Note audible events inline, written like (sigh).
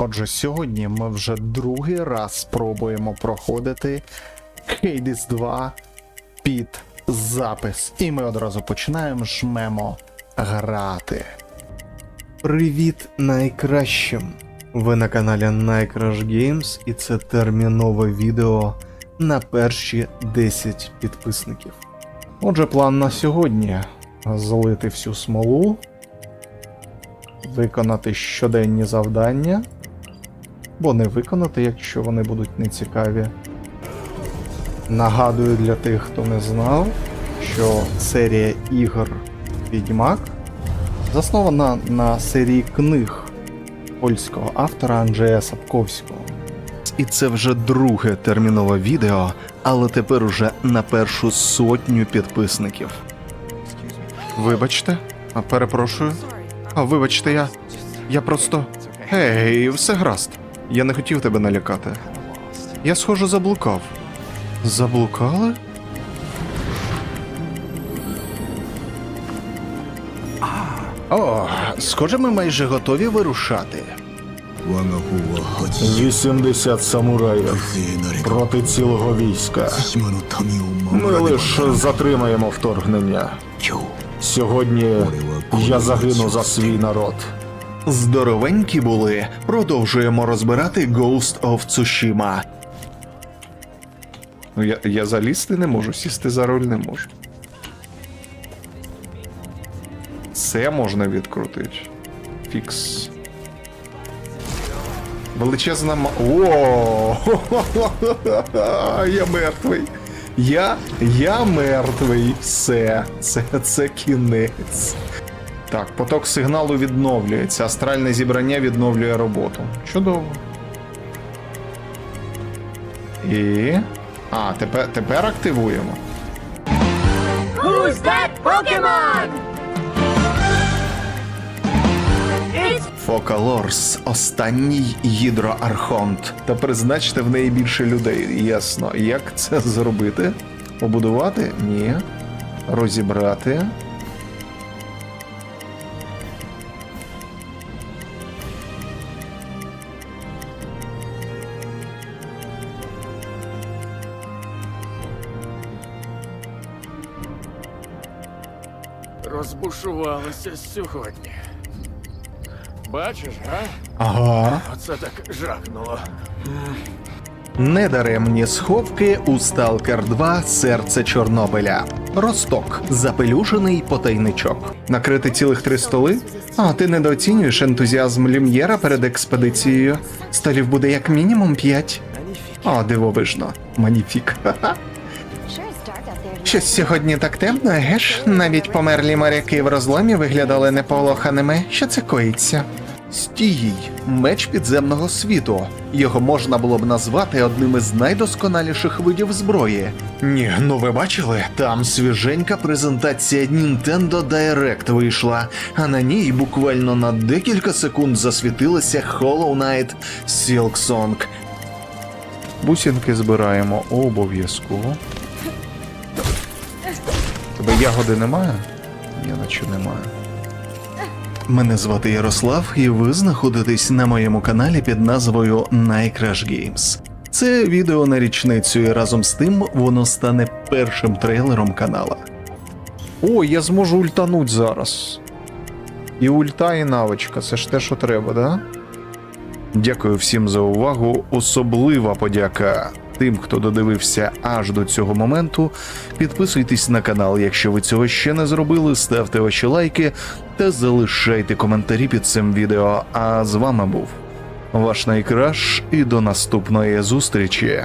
Отже, сьогодні ми вже другий раз спробуємо проходити Hades 2 під запис. І ми одразу починаємо жмемо грати. Привіт найкращим! Ви на каналі Найкраш Games і це термінове відео на перші 10 підписників. Отже, план на сьогодні злити всю смолу, виконати щоденні завдання, бо не виконати, якщо вони будуть нецікаві. Нагадую для тих, хто не знав, що серія ігор Відьмак заснована на серії книг польського автора Анджея Сапковського. І це вже друге термінове відео, але тепер уже на першу сотню підписників. Вибачте, перепрошую. А вибачте, я. Я просто. Гей, все гаразд. Я не хотів тебе налякати. Я, схоже, заблукав. Заблукали? О, схоже, ми майже готові вирушати. 我が方は八 80 самураїв 勢なれか проти цілого війська. 島の民を Ми 守らねば лише затримаємо вторгнення. 今日 Сьогодні я загину за свій народ. Здоровенькі були. Продовжуємо розбирати Ghost of Tsushima. Ну, я, я залізти не можу, сісти за руль не можу. Це можна відкрутити. Фікс. Величезна ма. О! (laughs) Я мертвий. Я. Я мертвий. Все. Це, це кінець. Так, поток сигналу відновлюється. Астральне зібрання відновлює роботу. Чудово. І. А, тепер, тепер активуємо. Who's that Pokemon? Фокалорс, останній гідроархонт. Та призначте в неї більше людей. Ясно. Як це зробити? Побудувати? Ні. Розібрати. Розбушувалися сьогодні. Бачиш, га? Ага. Оце так жахнуло. Недаремні сховки у Сталкер 2 Серце Чорнобиля. Росток. Запелюжений потайничок. Накрити цілих три столи? А ти недооцінюєш ентузіазм Люм'єра перед експедицією. Столів буде як мінімум п'ять. О, дивовижно. Маніфік. Щось сьогодні так темно, геш? Навіть померлі моряки в розломі виглядали неполоханими. Що це коїться? Стій, меч підземного світу. Його можна було б назвати одним із найдосконаліших видів зброї. Ні, ну ви бачили? Там свіженька презентація Nintendo Direct вийшла, а на ній буквально на декілька секунд засвітилася Hollow Knight Silksong. Бусинки збираємо обов'язково. Тебе ягоди немає? Я наче немає. Мене звати Ярослав, і ви знаходитесь на моєму каналі під назвою Найкраш Games. Це відео на річницю, і разом з тим воно стане першим трейлером канала. О, я зможу ультануть зараз. І ульта, і навичка, це ж те, що треба, да? Дякую всім за увагу. Особлива подяка тим, хто додивився аж до цього моменту. Підписуйтесь на канал, якщо ви цього ще не зробили. Ставте ваші лайки та залишайте коментарі під цим відео. А з вами був ваш найкраш і до наступної зустрічі.